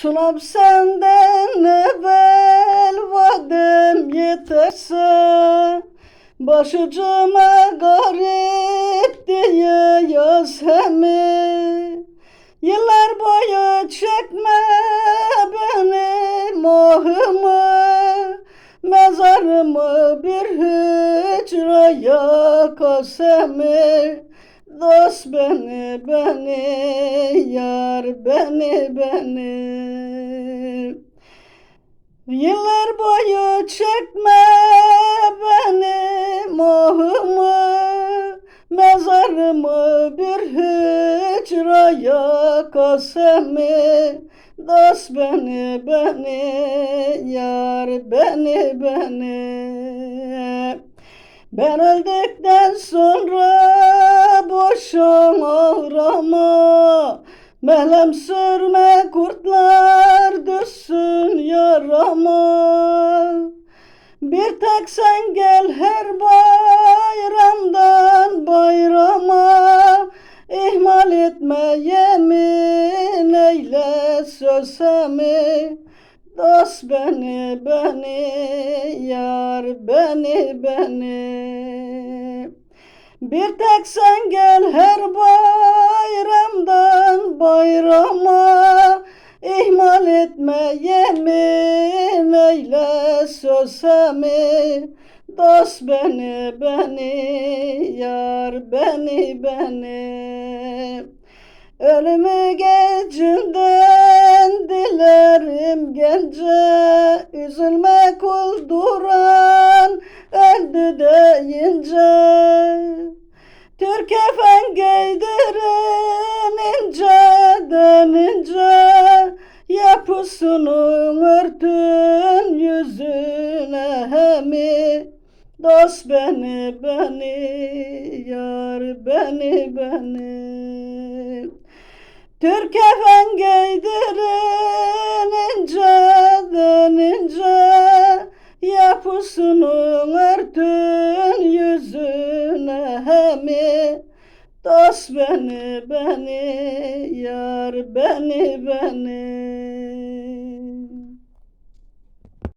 Sunam senden evvel vadem yeterse Başucuma garip diye yaz hemi. Yıllar boyu çekme benim ahımı Mezarımı bir hücreye kasemi Dost beni beni yar beni beni. Yıllar boyu çekme benim ahımı Mezarımı bir hücreye kasemi Dost beni beni yar beni beni Ben öldükten sonra boşan ağrama. Melem sürme kurtlar düşsün yarama. Bir tek sen gel her bayramdan bayrama. İhmal etme yemin eyle sözemi Dost beni beni yar beni beni. Bir tek sen gel her bayramdan bayrama İhmal etme yemin eyle sözemi. Dost beni beni yar beni beni. Ölümü gecinden dilerim deyince Türk efen giydirin inceden ince Yapısının örtün yüzüne hemi. Dost beni beni yar beni beni. Türk efen giydirin ince Yapısının örtün yüzüne hemi Dost beni beni yar beni beni